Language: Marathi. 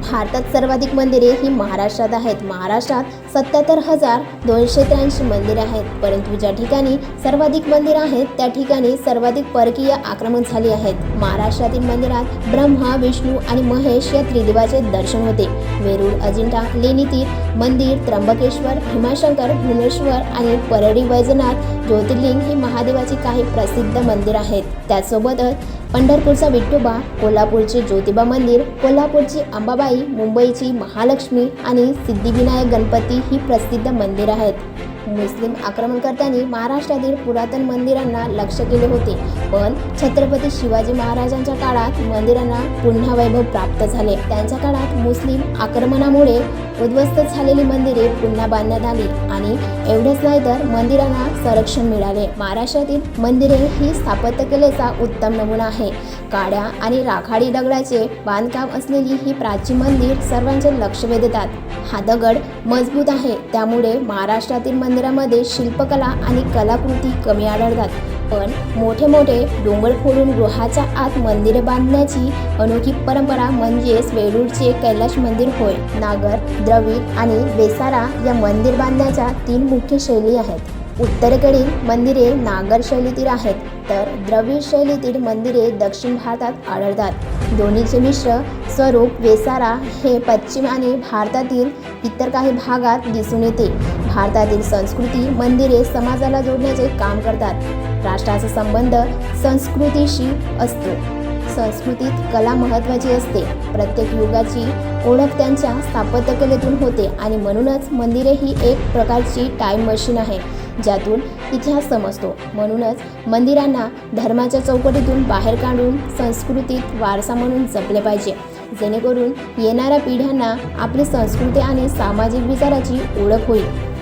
भारतात सर्वाधिक मंदिरे ही महाराष्ट्रात आहेत. महाराष्ट्रात सत्याहत्तर हजार दोनशे त्र्याऐंशी मंदिरे आहेत. परंतु ज्या ठिकाणी सर्वाधिक मंदिरं आहेत त्या ठिकाणी सर्वाधिक परकीय आक्रमण झाली आहेत. महाराष्ट्रातील मंदिरात ब्रह्मा विष्णू आणि महेश या त्रिदेवाचे दर्शन होते. वेरूळ अजिंठा लेणीतीर मंदिर त्र्यंबकेश्वर भीमाशंकर भुवनेश्वर आणि परळी वैजनाथ ज्योतिर्लिंग ही महादेवाची काही प्रसिद्ध मंदिर आहेत. त्यासोबतच पंढरपूरचा विठोबा कोल्हापूरचे ज्योतिबा मंदिर कोल्हापूरची अंबाबाई मुंबईची महालक्ष्मी आणि सिद्धिविनायक गणपती ही प्रसिद्ध मंदिर आहेत. मुस्लिम आक्रमणकर्त्यांनी महाराष्ट्रातील पुरातन मंदिरांना लक्ष केले होते. पण छत्रपती शिवाजी महाराजांच्या काळात मंदिरांना पुन्हा वैभव प्राप्त झाले. त्यांच्या काळात मुस्लिम आक्रमणामुळे उद्ध्वस्त झालेली मंदिरे पुन्हा बांधण्यात आली आणि एवढेच नाही तर मंदिरांना संरक्षण मिळाले. महाराष्ट्रातील मंदिरे ही स्थापत्यकलेचा उत्तम नमुना आहे. काड्या आणि राखाडी दगडाचे बांधकाम असलेली ही प्राचीन मंदिर सर्वांचे लक्ष वेधतात. हा दगड मजबूत आहे त्यामुळे महाराष्ट्रातील मंदिरामध्ये शिल्पकला आणि कलाकृती कमी आढळतात. पण मोठे मोठे डोंगर फोडून गृहाच्या आत मंदिरे बांधण्याची अनोखी परंपरा म्हणजेच वेरूळचे कैलाश मंदिर होय. नागर द्रविड आणि वेसारा या मंदिर बांधण्याच्या तीन मुख्य शैली आहेत. उत्तरेकडील मंदिरे नागर शैलीतील आहेत तर द्रविड शैलीतील मंदिरे दक्षिण भारतात आढळतात. दोन्हीचे मिश्र स्वरूप वेसारा हे पश्चिम आणि भारतातील इतर काही भागात दिसून येते. भारतातील संस्कृती मंदिरे समाजाला जोडण्याचे काम करतात. राष्ट्राचा संबंध संस्कृतीशी असतो. संस्कृतीत कला महत्त्वाची असते. प्रत्येक युगाची ओळख त्यांच्या स्थापत्यकलेतून होते आणि म्हणूनच मंदिरे ही एक प्रकारची टाईम मशीन आहे ज्यातून इतिहास समजतो. म्हणूनच मंदिरांना धर्माच्या चौकटीतून बाहेर काढून संस्कृतीत वारसा म्हणून जपले पाहिजे. जेणेकरून येणाऱ्या पिढ्यांना आपली संस्कृती आणि सामाजिक विचाराची ओळख होईल.